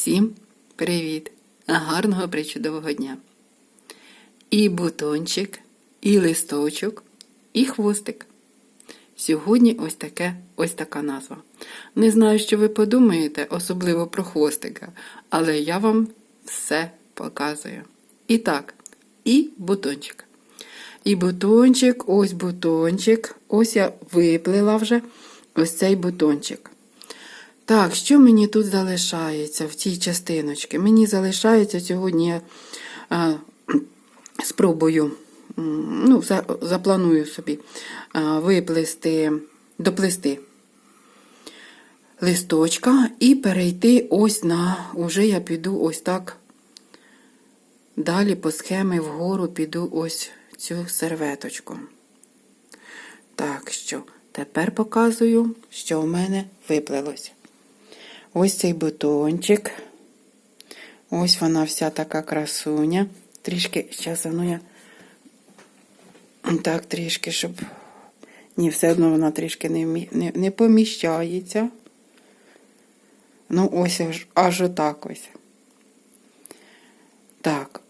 Всім привіт! Гарного причудового дня! І бутончик, і листочок, і хвостик. Сьогодні ось таке, ось така назва. Не знаю, що ви подумаєте, особливо про хвостика, але я вам все показую. І так, і бутончик. І бутончик, ось бутончик. Ось я виплила вже ось цей бутончик. Так, що мені тут залишається в цій частиночці? Мені залишається сьогодні я а, спробую, ну, за- запланую собі а, виплести, доплести листочка і перейти ось на, уже я піду ось так. Далі по схемі вгору піду ось цю серветочку. Так що, тепер показую, що в мене виплилось. Ось цей бутончик. Ось вона вся така красуня. Трішки, зараз ну я так трішки, щоб. Ні, все одно вона трішки не, не, не поміщається. Ну, ось аж, аж отак ось. Так,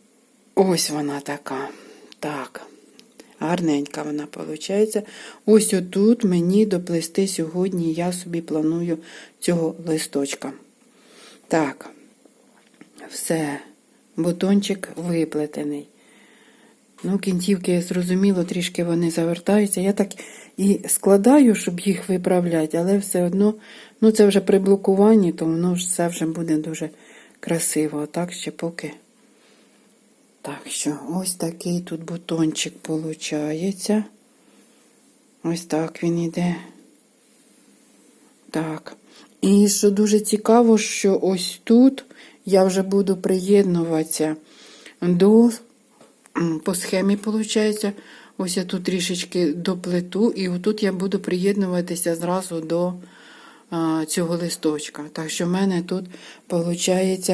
ось вона така. Так. Гарненька вона виходить. Ось отут мені доплести сьогодні я собі планую цього листочка. Так, все, бутончик виплетений. Ну, кінцівки, зрозуміло, трішки вони завертаються. Я так і складаю, щоб їх виправляти, але все одно, ну це вже при блокуванні, то воно все вже буде дуже красиво. А так ще поки. Так що ось такий тут бутончик виходить. Ось так він іде. Так. І що дуже цікаво, що ось тут я вже буду приєднуватися до по схемі, виходить. Ось я тут трішечки доплету, і отут я буду приєднуватися зразу до а, цього листочка. Так що в мене тут виходить.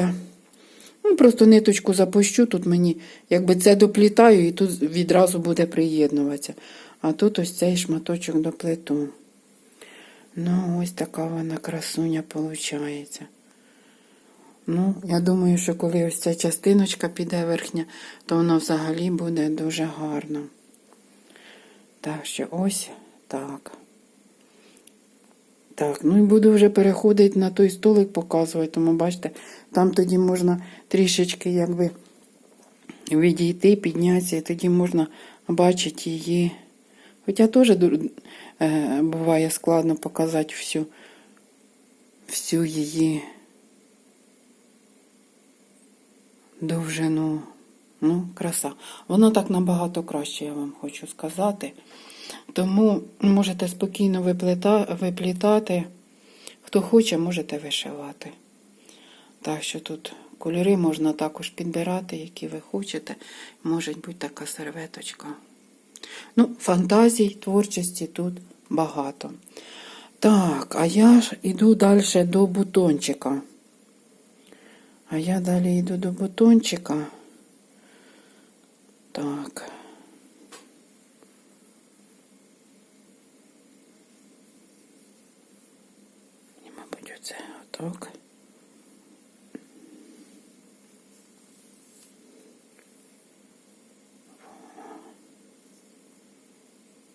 Ну, просто ниточку запущу, тут мені якби це доплітаю, і тут відразу буде приєднуватися. А тут ось цей шматочок доплету. Ну, ось така вона красуня виходить. Ну, я думаю, що коли ось ця частиночка піде верхня, то воно взагалі буде дуже гарно. Так що ось так. Так, ну і буду вже переходити на той столик показувати, тому бачите, там тоді можна трішечки якби відійти, піднятися, і тоді можна бачити її. Хоча теж е, буває складно показати всю, всю її довжину. Ну, краса. Воно так набагато краще, я вам хочу сказати. Тому можете спокійно виплітати. Хто хоче, можете вишивати. Так що тут кольори можна також підбирати, які ви хочете. Може бути така серветочка. Ну, фантазій, творчості тут багато. Так, а я ж іду далі до бутончика. А я далі йду до бутончика. Так. І, мабуть, отак.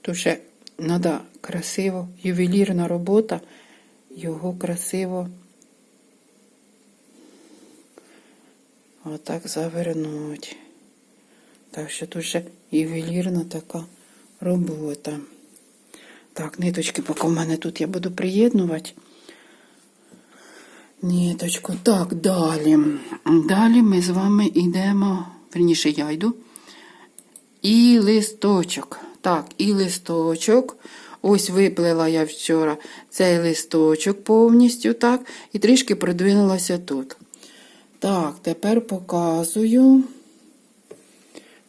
Тут треба красиво, ювелірна робота, його красиво отак завернуть. Так що ще ювелірна така робота. Так, ниточки, поки в мене тут я буду приєднувати. Ниточку. Так, далі. Далі ми з вами йдемо, верніше я йду. І листочок. Так, і листочок. Ось виплела я вчора цей листочок повністю, так, і трішки продвинулася тут. Так, тепер показую.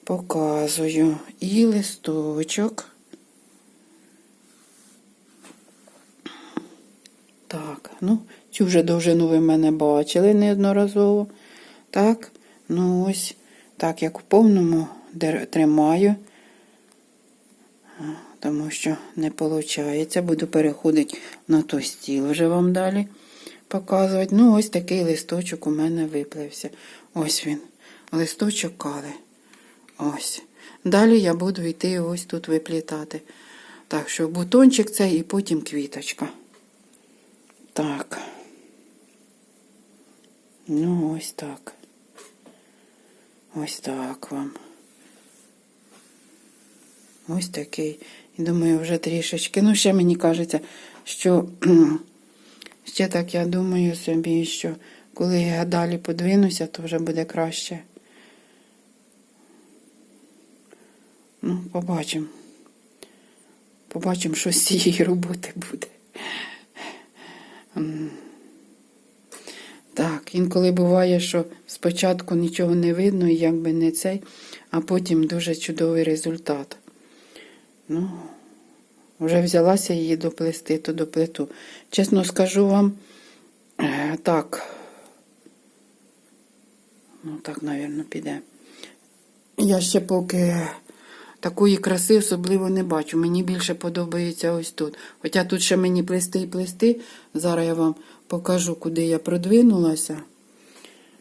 Показую і листочок. Так, ну, цю вже довжину ви мене бачили неодноразово. Так, ну ось, так, як у повному тримаю, тому що не виходить. Буду переходити на той стіл вже вам далі показувати. Ну, ось такий листочок у мене виплився. Ось він. Листочок кали. Ось. Далі я буду йти ось тут виплітати. Так що бутончик цей і потім квіточка. Так. Ну, ось так. Ось так вам. Ось такий. І думаю, вже трішечки. Ну, ще мені кажеться, що ще так я думаю собі, що коли я далі подвинуся, то вже буде краще. Ну, побачимо. Побачимо, що з цієї роботи буде. Так, інколи буває, що спочатку нічого не видно, і якби не цей, а потім дуже чудовий результат. Ну, вже взялася її доплести, то доплету. Чесно скажу вам, е, так. Ну, так, мабуть, піде. Я ще поки такої краси особливо не бачу. Мені більше подобається ось тут. Хоча тут ще мені плести і плести. Зараз я вам покажу, куди я продвинулася.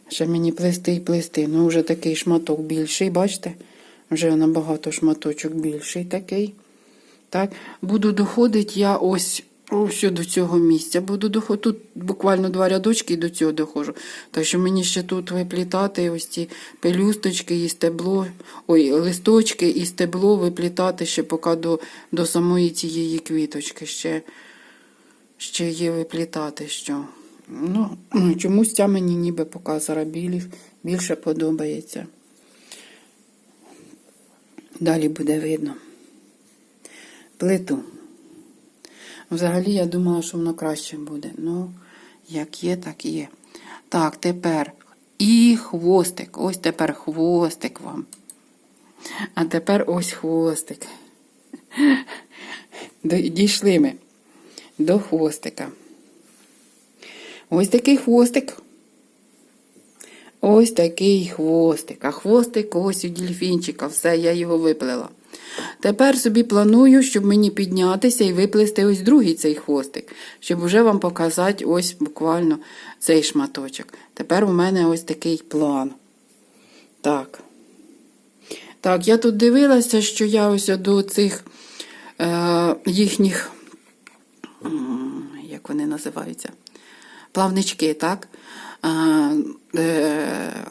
Ще мені плести і плести. Ну, вже такий шматок більший, бачите? Вже набагато шматочок більший такий. Так, буду доходити я ось, ось до цього місця. Буду доходити. Тут буквально два рядочки і до цього доходжу. Так що мені ще тут виплітати ось ці пелюсточки і стебло, ой, листочки і стебло виплітати ще поки до, до самої цієї квіточки. Ще, ще є виплітати що. Ну, чомусь ця мені ніби поки зараз білі- більше подобається. Далі буде видно плиту. Взагалі, я думала, що воно краще буде. Ну, як є, так і є. Так, тепер і хвостик. Ось тепер хвостик вам. А тепер ось хвостик. Дійшли ми до хвостика. Ось такий хвостик. Ось такий хвостик. А хвостик ось у дельфінчика. Все, я його виплела. Тепер собі планую, щоб мені піднятися і виплести ось другий цей хвостик, щоб вже вам показати ось буквально цей шматочок. Тепер у мене ось такий план. Так. Так, я тут дивилася, що я ось до цих е, їхніх, називаються, плавнички, так? Е,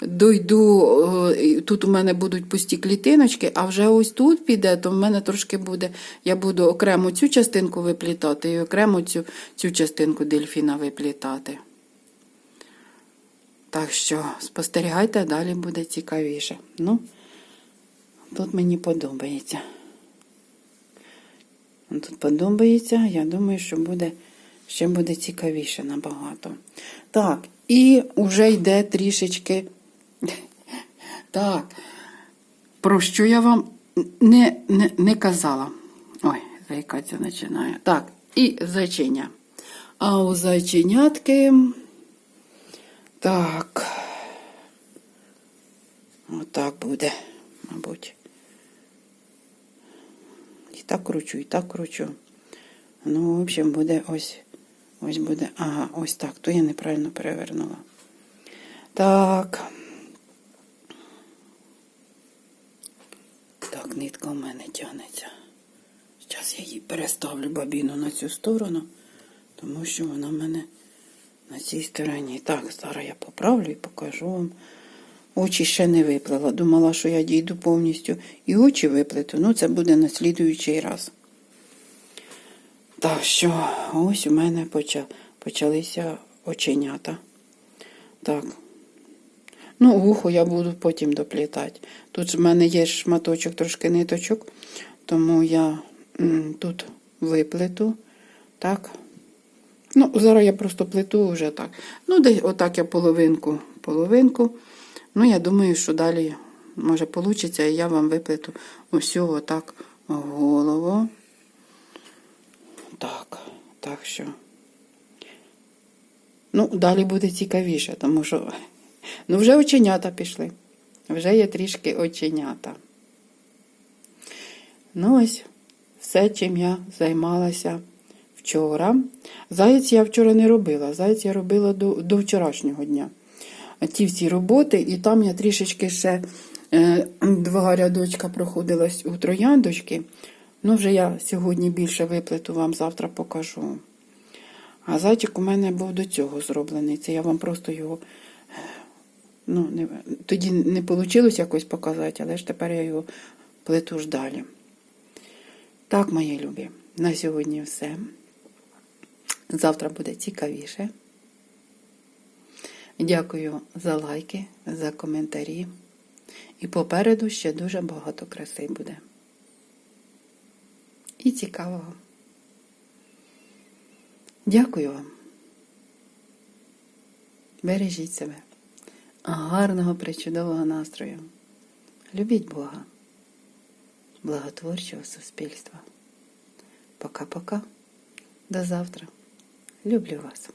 дойду, е, тут у мене будуть пусті клітиночки, а вже ось тут піде, то в мене трошки буде, я буду окремо цю частинку виплітати і окремо цю, цю частинку дельфіна виплітати. Так що спостерігайте, далі буде цікавіше. Ну, тут мені подобається. Тут подобається, я думаю, що буде ще буде цікавіше набагато. Так, і вже йде трішечки. Так, про що я вам не, не, не казала. Ой, заїкатися починає. Так, і зайчиня. А у зайченятки. Так. Отак буде, мабуть. І так кручу, і так кручу. Ну, в общем, буде ось. Ось буде. Ага, ось так. То я неправильно перевернула. Так. Так, нитка у мене тягнеться. Зараз я її переставлю бабіну на цю сторону, тому що вона в мене на цій стороні. Так, зараз я поправлю і покажу вам. Очі ще не виплела. Думала, що я дійду повністю і очі виплету. Ну, це буде на слідуючий раз. Так що, ось у мене почалися оченята. Так. Ну, вухо я буду потім доплітати. Тут в мене є шматочок, трошки ниточок, тому я тут виплету. Так. Ну, зараз я просто плету вже так. Ну, десь отак я половинку, половинку. Ну, я думаю, що далі може вийде, і я вам виплету усього так голову. Так, так що. Ну, далі буде цікавіше, тому що ну, вже оченята пішли. Вже є трішки оченята. Ну, ось все, чим я займалася вчора. Заєць я вчора не робила. Заєць я робила до, до вчорашнього дня. Ті всі роботи, і там я трішечки ще е, два рядочка проходилась у трояндочки. Ну, вже я сьогодні більше виплету вам завтра покажу. А зайчик у мене був до цього зроблений. Це я вам просто його. е, Ну, не, тоді не вийшло якось показати, але ж тепер я його плету ж далі. Так, мої любі, на сьогодні все. Завтра буде цікавіше. Дякую за лайки, за коментарі. І попереду ще дуже багато краси буде. І цікавого. Дякую вам. Бережіть себе. Гарного причудового настрою. Любіть Бога. Благотворчого суспільства. Пока-пока. До завтра. Люблю вас.